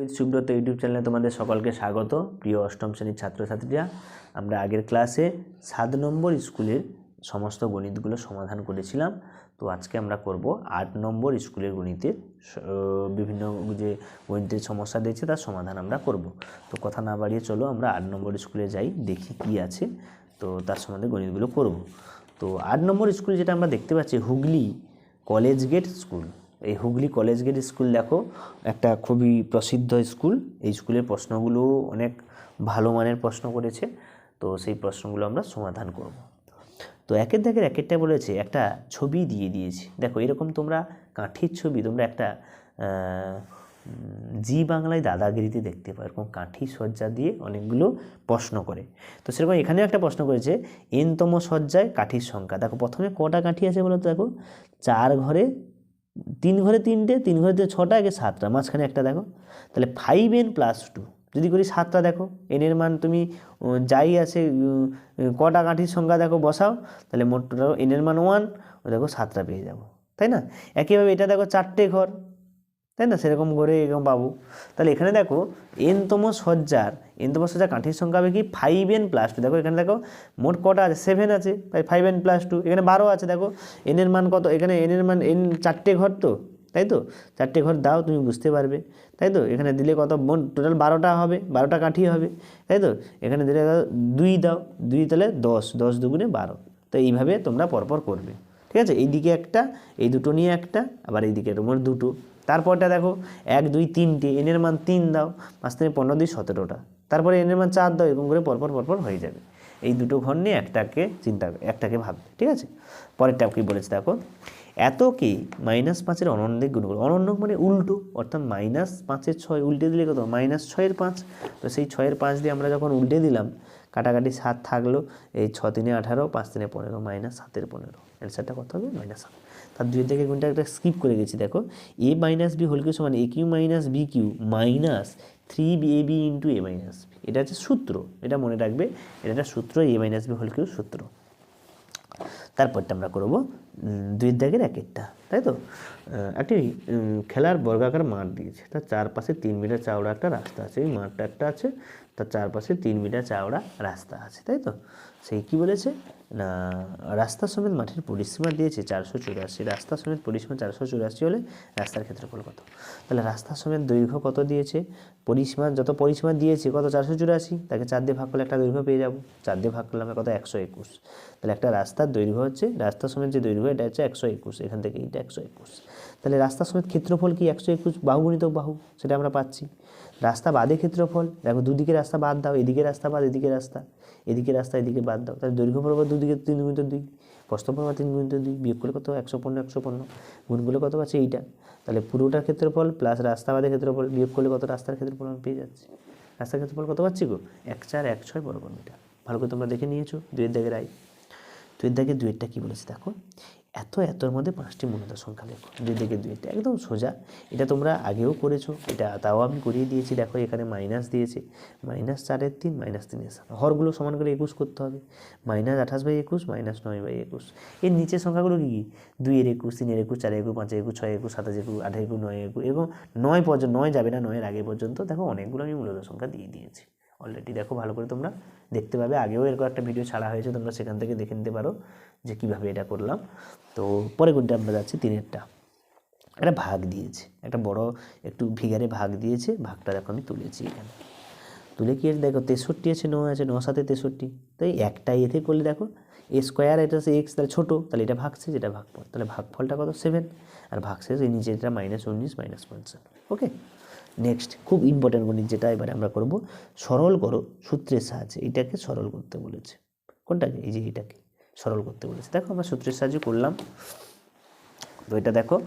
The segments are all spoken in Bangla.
উইথ সুব্রত ইউটিউব চ্যানেলে তোমাদের সকলকে স্বাগত। প্রিয় অষ্টম শ্রেণির ছাত্রছাত্রীরা, আমরা আগের ক্লাসে সাত নম্বর স্কুলের সমস্ত গণিতগুলো সমাধান করেছিলাম। তো আজকে আমরা করব আট নম্বর স্কুলের গণিতের বিভিন্ন যে গণিতের সমস্যা দিয়েছে তার সমাধান আমরা করব। তো কথা না বাড়িয়ে চলো, আমরা আট নম্বর স্কুলে যাই, দেখি কি আছে। তো তার সম্বন্ধে গণিতগুলো করব। তো আট নম্বর স্কুল যেটা আমরা দেখতে পাচ্ছি, হুগলি কলেজ গেট স্কুল। এই হুগলি কলেজ গেট স্কুল দেখো, একটা খুবই প্রসিদ্ধ স্কুল এই স্কুলের প্রশ্নগুলো অনেক ভালো মানের প্রশ্ন করেছে, তো সেই প্রশ্নগুলো আমরা সমাধান করব। তো একের দাগের একেরটা বলেছে, একটা ছবি দিয়ে দিয়েছি। দেখো, এরকম তোমরা কাঠির ছবি, তোমরা একটা জি বাংলায় দাদাগিরিতে দেখতে পাও। এরকম কাঠি সজ্জা দিয়ে অনেকগুলো প্রশ্ন করে। তো সেরকম এখানেও একটা প্রশ্ন করেছে, এনতম সজ্জায় কাঠির সংখ্যা। দেখো, প্রথমে কটা কাঠি আছে বলো তো দেখো? চার ঘরে তিন ঘরে তিনটে, তিন ঘরে ছটা একে সাতটা, মাঝখানে একটা দেখো। তাহলে ফাইভ এন প্লাস টু যদি করি সাতটা দেখো এনের মান তুমি যাই আছে কটা কাঠির সংখ্যা দেখো বসাও, তাহলে মোট এনের মান ওয়ান ও দেখো সাতটা পেয়ে যাব, তাই না? একইভাবে এটা দেখো চারটে ঘর তাই না? সেরকম করে এরকম পাবো তাহলে এখানে দেখো এনতম সজ্জার এনতম সজ্জার কাঠির সংখ্যা হবে কি? ফাইভ এন প্লাস টু দেখো এখানে দেখো, মোট কটা আছে? সেভেন আছে, তাই ফাইভ এন প্লাস টু এখানে বারো আছে, দেখো। এনের মান কত? এখানে এনের মান এন চারটে ঘর তো, তাই তো? চারটে ঘর দাও, তুমি বুঝতে পারবে, তাই তো? এখানে দিলে কত? মোট টোটাল বারোটা হবে, বারোটা কাঠি হবে, তাই তো? এখানে দিলে দুই দাও, দুই তাহলে দশ দশ দুগুণে বারো। তো এইভাবে তোমরা পরপর করবে, ঠিক আছে? এইদিকে একটা, এই দুটো নিয়ে একটা, আবার এইদিকে তোমার দুটো। তারপরটা দেখো, এক, দুই, তিনটে এনের মান তিন দাও, পাঁচ তিনে পনেরো দুই সতেরোটা। তারপরে এনের মান চার দাও, এরকম করে পরপর পরপর হয়ে যাবে। এই দুটো ঘর নিয়ে একটাকে চিন্তা, একটাকে ভাববে, ঠিক আছে? পরের পরেরটা কি বলেছে দেখো এত এতকে মাইনাস পাঁচের অনন্যে গুণ করো অনন্য মানে উল্টো, অর্থাৎ মাইনাস পাঁচের ছয়, উল্টে দিলে কত? মাইনাস ছয়ের পাঁচ। তো সেই ছয়ের পাঁচ দিয়ে আমরা যখন উল্টে দিলাম, কাটাকাটি সাত থাকল, এই ছ তিনে আঠারো, পাঁচ তিনে পনেরো মাইনাস সাতের পনেরো। অ্যান্সারটা কত হবে? মাইনাস সাত। তার দুই থেকে কোনটা একটা স্কিপ করে গেছি, দেখো। A minus B whole cube সমান A cube minus B cube minus three B A B into A minus B এটা হচ্ছে সূত্র, এটা মনে রাখবে, এটা একটা সূত্র A minus B whole cube সূত্র। তারপরটা আমরা করব উম, দুই দাগের একেরটা তাই তো? একটি খেলার বর্গাকার মাঠ দিয়েছে। তার চারপাশে তিন মিটার চওড়া একটা রাস্তা আছে। এই মাঠটা একটা আছে। তার চারপাশে তিন মিটার চওড়া রাস্তা আছে তাই তো? সেই কি বলেছে? না রাস্তা সমেত মাঠের পরিসীমা দিয়েছে চারশো চুরাশি। রাস্তা সমেত পরিসীমা চারশো চুরাশি হলে রাস্তার ক্ষেত্রফল কত? তাহলে রাস্তা সমেত দৈর্ঘ্য কত দিয়েছে? পরিসীমা যত পরিসীমা দিয়েছে কত চারশো চুরাশি? তাকে চার দিয়ে ভাগ করলে একটা দৈর্ঘ্য পেয়ে যাব। চার দিয়ে ভাগ করলে আমরা কত? একশো একুশ। তাহলে একটা রাস্তার দৈর্ঘ্য হচ্ছে রাস্তা সমেত যে দৈর্ঘ্য এটা হচ্ছে একশো একুশ, এখান থেকে এইটা একশো একুশ। তাহলে রাস্তা সমেত ক্ষেত্রফল কি একশো একুশ বাহু গুণিত বাহু? সেটা আমরা পাচ্ছি। রাস্তা বাদে ক্ষেত্রফল, দেখো দুদিকে রাস্তা বাদ দাও, এদিকে রাস্তা বাদ, এদিকে রাস্তা এদিকে রাস্তা, এদিকে বাদ দাও। তাহলে দৈর্ঘ্য বরাবর দুদিকে তিন গুণিত দুই, প্রস্থ বরাবর তিন গুণিত দুই, বিয়োগ করলে কত? একশো পনেরো একশো পনেরো। গুণগুলো কত পাচ্ছে? এইটা। তাহলে পুরোটার ক্ষেত্রফল প্লাস রাস্তা বাদে ক্ষেত্রফল, বিয়োগ করলে কত? রাস্তার ক্ষেত্রফল আমি পেয়ে যাচ্ছি। রাস্তার ক্ষেত্রফল কত পাচ্ছি গো? এক চার এক ছয় বর্গ মিটার ভালো করে তোমরা দেখে নিয়েছো, দুয়ের দাগের আই দুয়ের দাগে দুয়েরটা কী বলেছে দেখো? এত এতর মধ্যে পাঁচটি মূলত সংখ্যা লেখো। দুই দিকে দুইটা একদম সোজা। এটা তোমরা আগেও করেছ, এটা তাও আমি করিয়ে দিয়েছি। দেখো এখানে মাইনাস দিয়েছে। মাইনাস চারের তিন মাইনাস তিনের সাত। হরগুলো সমান করে একুশ করতে হবে। মাইনাস আঠাশ বাই একুশ মাইনাস নয় বাই একুশ। এর নিচের সংখ্যাগুলো কী কী? দুইয়ের একুশ, তিনের একুশ, চারের একুশ, পাঁচের একুশ ছয় একুশ সাতাশ একুশ আঠাশ একুশ নয় একুশ, এবং নয় পর্যন্ত, নয় যাবে না, নয়ের আগে পর্যন্ত। দেখো অনেকগুলো আমি মূলত সংখ্যা দিয়ে দিয়েছি। অলরেডি দেখো, ভালো করে তোমরা দেখতে পাবে। আগেও এরকম একটা ভিডিও ছাড়া হয়েছে, তোমরা সেখান থেকে দেখে নিতে পারো যে কীভাবে এটা করলাম। তো পরে কোনটা আমরা যাচ্ছি তিনেরটা। একটা ভাগ দিয়েছে, একটা বড়, একটু ভিগারে ভাগ দিয়েছে, ভাগটা দেখো আমি তুলেছি এখানে। তুলে কি দেখো, তেষট্টি আছে ন আছে ন সাথে তেষট্টি। তাই একটাই এতে করলে দেখো এ স্কোয়ার এটা হচ্ছে এক্স তাহলে ছোটো, তাহলে এটা ভাগছে যেটা ভাগফল তাহলে ভাগফলটা কত? সেভেন আর ভাগশেষ এই নিচে এটা মাইনাস উনিশ মাইনাস পঞ্চান্ন ওকে নেক্সট খুব ইম্পর্ট্যান্ট গণিত যেটা এবারে আমরা করব, সরল করো সূত্রের সাহায্যে। এটাকে সরল করতে বলেছে। কোনটাকে? এই যে এটাকে সরল করতে বলেছে। দেখো আমরা সূত্রের সাহায্যে করলাম। তো এটা দেখো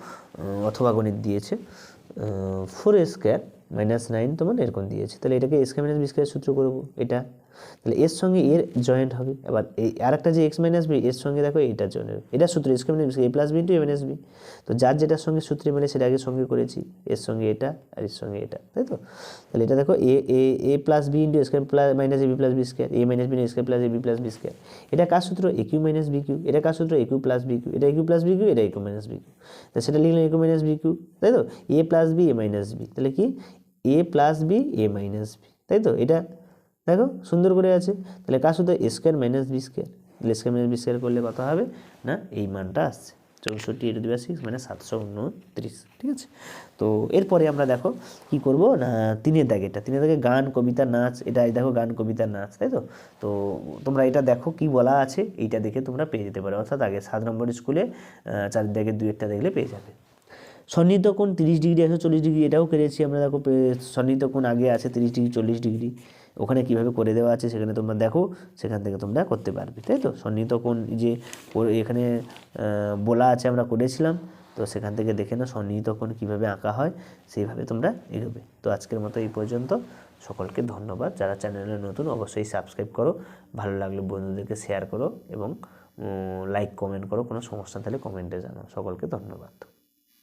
অথবা গণিত দিয়েছে। ফোর স্কোয়ার মাইনাস নাইন তোমার এরকম দিয়েছে। তাহলে এটাকে স্কোয়ার মাইনাস বি স্কোয়ার সূত্র করব। এটা তাহলে এর সঙ্গে এর জয়েন্ট হবে। এবার এই আরেকটা যে এক্স মাইনাস বি এর সঙ্গে দেখো এটা জয়েন্ট হবে। এটা সূত্র square minus A plus B into A minus B তো যার যেটার সঙ্গে সূত্রে মেলে সেটা আগে সঙ্গে করেছি, এর সঙ্গে এটা আর এর সঙ্গে এটা, তাই তো? তাহলে এটা দেখো A A A plus B into square plus minus A B plus B square A minus B square plus A B plus B square এটা কার সূত্র? A cube minus B cube এটা কার সূত্র? A cube plus B cube এটা A cube plus B cube এটা A cube minus B cube তো সেটা লিখলাম A cube minus B cube তাই তো? A plus B A minus B তাহলে কি? A plus B A minus B তাই তো? এটা দেখো সুন্দর করে আছে। তাহলে কার শুধু স্কোয়ার মাইনাস বি স্কোয়ার তাহলে স্কোয়ার মাইনাস বি স্কোয়ার করলে কত হবে? না এই মানটা আসছে। চৌষট্টি এ টু দি সিক্স মানে সাতশো উনত্রিশ ঠিক আছে? তো এরপরে আমরা দেখো কি করব? না তিনের দাগেটা তিনের দাগে গান কবিতা নাচ এটা দেখো গান কবিতা নাচ তাই তো? তো তোমরা এটা দেখো কি বলা আছে এইটা দেখে তোমরা পেয়ে যেতে পারো। অর্থাৎ আগে সাত নম্বর স্কুলে আহ, চার দাগের দুই একটা দেখলে পেয়ে যাবে। সন্নিহিত কোণ তিরিশ ডিগ্রি একশো চল্লিশ ডিগ্রি এটাও করেছি আমরা। দেখো সন্নিহিত কোণ আগে আছে তিরিশ ডিগ্রি চল্লিশ ডিগ্রি। ওখানে কীভাবে করে দেওয়া আছে সেখানে তোমরা দেখো, সেখান থেকে তোমরা করতে পারবে, তাই তো? সন্নিহিত কোণ যে এখানে বলা আছে আমরা করেছিলাম, তো সেখান থেকে দেখে না সন্নিহিত কোণ কীভাবে আঁকা হয়, সেইভাবে তোমরা এগোবে। তো আজকের মতো এই পর্যন্ত। সকলকে ধন্যবাদ। যারা চ্যানেলে নতুন, অবশ্যই সাবস্ক্রাইব করো। ভালো লাগলে বন্ধুদেরকে শেয়ার করো এবং লাইক কমেন্ট করো। কোনো সমস্যা থাকলে কমেন্টে জানাও। সকলকে ধন্যবাদ।